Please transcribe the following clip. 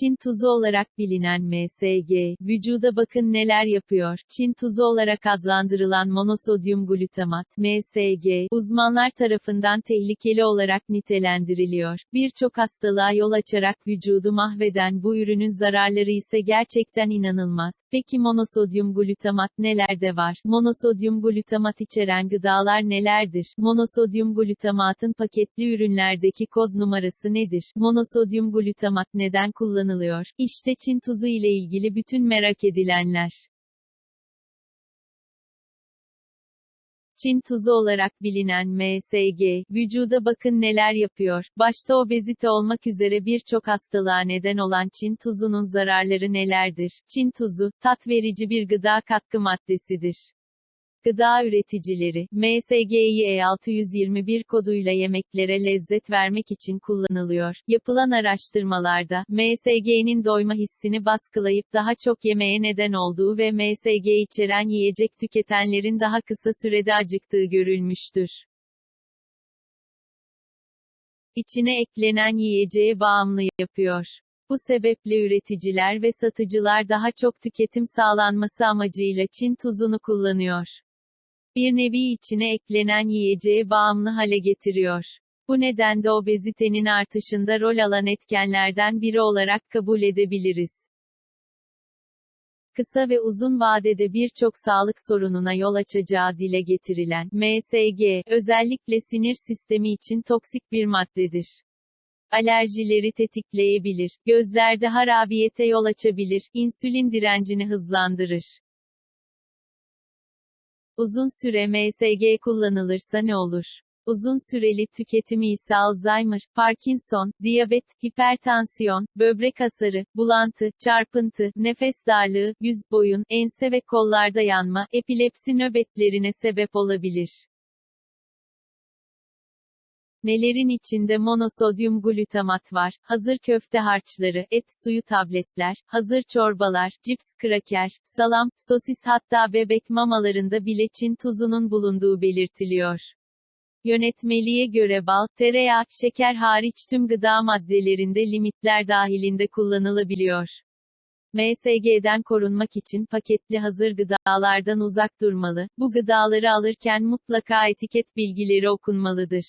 Çin tuzu olarak bilinen MSG, vücuda bakın neler yapıyor. Çin tuzu olarak adlandırılan monosodyum glutamat, MSG, uzmanlar tarafından tehlikeli olarak nitelendiriliyor. Birçok hastalığa yol açarak vücudu mahveden bu ürünün zararları ise gerçekten inanılmaz. Peki monosodyum glutamat nelerde var? Monosodyum glutamat içeren gıdalar nelerdir? Monosodyum glutamatın paketli ürünlerdeki kod numarası nedir? Monosodyum glutamat neden kullanılıyor? İşte Çin tuzu ile ilgili bütün merak edilenler. Çin tuzu olarak bilinen MSG, vücuda bakın neler yapıyor. Başta obezite olmak üzere birçok hastalığa neden olan Çin tuzunun zararları nelerdir? Çin tuzu, tat verici bir gıda katkı maddesidir. Gıda üreticileri, MSG'yi E621 koduyla yemeklere lezzet vermek için kullanılıyor. Yapılan araştırmalarda, MSG'nin doyma hissini baskılayıp daha çok yemeye neden olduğu ve MSG içeren yiyecek tüketenlerin daha kısa sürede acıktığı görülmüştür. İçine eklenen yiyeceğe bağımlı yapıyor. Bu sebeple üreticiler ve satıcılar daha çok tüketim sağlanması amacıyla Çin tuzunu kullanıyor. Bir nevi içine eklenen yiyeceğe bağımlı hale getiriyor. Bu nedenle obezitenin artışında rol alan etkenlerden biri olarak kabul edebiliriz. Kısa ve uzun vadede birçok sağlık sorununa yol açacağı dile getirilen MSG, özellikle sinir sistemi için toksik bir maddedir. Alerjileri tetikleyebilir, gözlerde harabiyete yol açabilir, insülin direncini hızlandırır. Uzun süre MSG kullanılırsa ne olur? Uzun süreli tüketimi ise Alzheimer, Parkinson, diyabet, hipertansiyon, böbrek hasarı, bulantı, çarpıntı, nefes darlığı, yüz, boyun, ense ve kollarda yanma, epilepsi nöbetlerine sebep olabilir. Nelerin içinde monosodyum glutamat var? Hazır köfte harçları, et suyu tabletler, hazır çorbalar, cips kraker, salam, sosis hatta bebek mamalarında bile Çin tuzunun bulunduğu belirtiliyor. Yönetmeliğe göre bal, tereyağı, şeker hariç tüm gıda maddelerinde limitler dahilinde kullanılabiliyor. MSG'den korunmak için paketli hazır gıdalardan uzak durmalı. Bu gıdaları alırken mutlaka etiket bilgileri okunmalıdır.